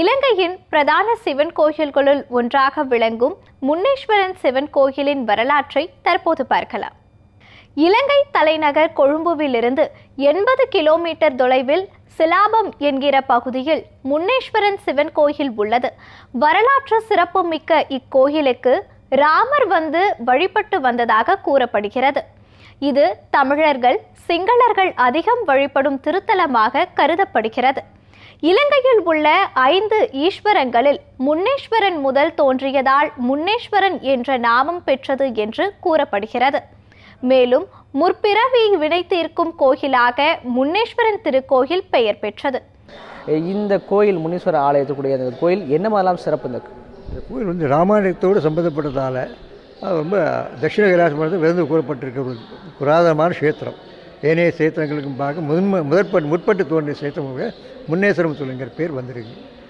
இலங்கையின் பிரதான சிவன் கோயில்களுள் ஒன்றாக விளங்கும் முன்னேஸ்வரன் சிவன் கோயிலின் வரலாற்றை தற்போது பார்க்கலாம். இலங்கை தலைநகர் கொழும்புவிலிருந்து எண்பது கிலோமீட்டர் தொலைவில் சிலாபம் என்கிற பகுதியில் முன்னேஸ்வரன் சிவன் கோயில் உள்ளது. வரலாற்று சிறப்புமிக்க இக்கோயிலுக்கு ராமர் வந்து வழிபட்டு வந்ததாக கூறப்படுகிறது. இது தமிழர்கள் சிங்களர்கள் அதிகம் வழிபடும் திருத்தலமாக கருதப்படுகிறது. இலங்கையில் உள்ள ஐந்து ஈஸ்வரங்களில் முன்னேஸ்வரன் முதல் தோன்றியதால் முன்னேஸ்வரன் என்ற நாமம் பெற்றது என்று கூறப்படுகிறது. மேலும் முற்பிறவி வினை தீர்க்கும் கோயிலாக முன்னேஸ்வரன் திருக்கோயில் பெயர் பெற்றது. இந்த கோயில் முனீஸ்வரர் ஆலயத்துக்குடைய அந்த கோயில் என்ன மாதிரிலாம் சிறப்பு இந்த இந்த கோயில் வந்து ராமாயணத்தோடு சம்பந்தப்பட்டதால் ரொம்ப தட்சிண கைலாசமானது விருந்து கூறப்பட்டிருக்க ஒரு புராதனமான கஷேத்திரம். ஏனைய சேத்திரங்களுக்கும் பார்க்க முதன்மை முதற்பட்டு முற்பட்டு தோன்றிய சேத்திரமாக முன்னேஸ்வரம் சொல்லுங்கிற பேர் வந்திருக்கு.